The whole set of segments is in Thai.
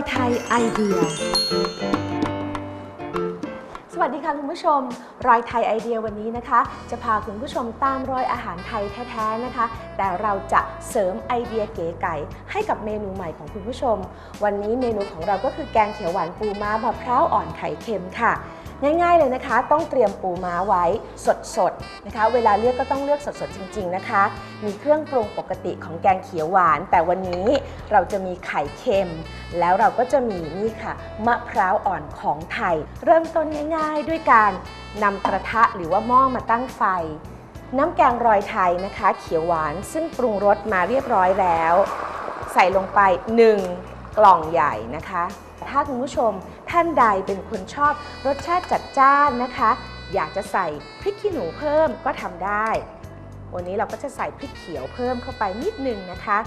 ไอเดีย สวัสดีค่ะคุณผู้ชม รอยไทยไอเดียวันนี้นะคะ จะพาคุณผู้ชมตามรอยอาหารไทยแท้ๆนะคะ แต่เราจะเสริมไอเดียเก๋ไก่ให้กับเมนูใหม่ของคุณผู้ชม วันนี้เมนูของเราก็คือแกงเขียวหวานปูม้ามะพร้าวอ่อนไข่เค็มค่ะ ง่ายๆเลยนะคะ ต้องเตรียมปูม้าไว้สดๆนะคะ เวลาเลือกก็ต้องเลือกสดๆจริง ๆนะคะ มีเครื่องปรุงปกติของแกงเขียวหวาน แต่วันนี้เราจะมีไข่เค็ม แล้วเราก็จะมีนี่ค่ะมะพร้าวอ่อนของไทย เริ่มต้นง่าย ๆ ด้วยการนำกระทะหรือว่าหม้อมาตั้งไฟ น้ำแกงรอยไทยนะคะ เขียวหวานซึ่งปรุงรสมาเรียบร้อยแล้ว ใส่ลงไป 1 กล่องใหญ่นะคะ ถ้าคุณผู้ชมท่านใดเป็นคนชอบรสชาติจัดจ้านนะคะ อยากจะใส่พริกขี้หนูเพิ่มก็ทำได้ วันนี้เราก็จะใส่พริกเขียวเพิ่มเข้าไปนิดนึงนะคะ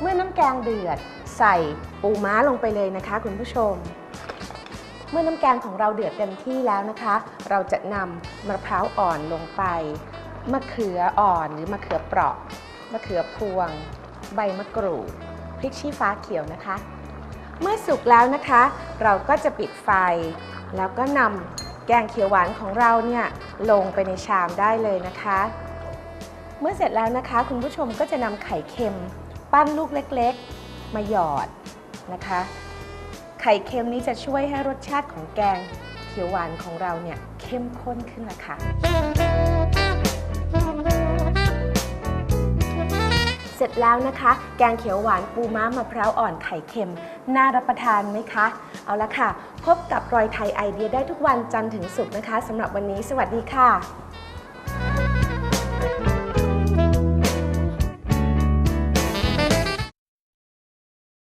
เมื่อน้ำแกงเดือดใส่ปูม้าลงไปเลยนะคะ คุณผู้ชม เมื่อน้ำแกงของเราเดือดเต็มที่แล้วนะคะ เราจะนำมะพร้าวอ่อนลงไปมะเขืออ่อนหรือมะเขือเปราะมะเขือพวง ใบมะกรูดพริกชี้ฟ้าเขียวนะคะ เมื่อสุกแล้วนะคะ เราก็จะปิดไฟ แล้วก็นำแกงเขียวหวานของเราเนี่ยลงไปในชามได้เลยนะคะ เมื่อเสร็จแล้วนะคะ คุณผู้ชมก็จะนำไข่เค็ม ปั้นลูกเล็กๆ มาหยอดนะคะ ไข่เค็มนี้จะช่วยให้รสชาติของแกงเขียวหวานของเราเนี่ยเข้มข้นขึ้นละค่ะ สร็จแล้วนะคะ แกงเขียวหวานปูม้ามะพร้าวอ่อนไข่เค็ม น่ารับประทานไหมคะ เอาละค่ะ พบกับรอยไทยไอเดียได้ทุกวันจันทร์ถึงศุกร์นะคะสำหรับวันนี้ สวัสดีค่ะ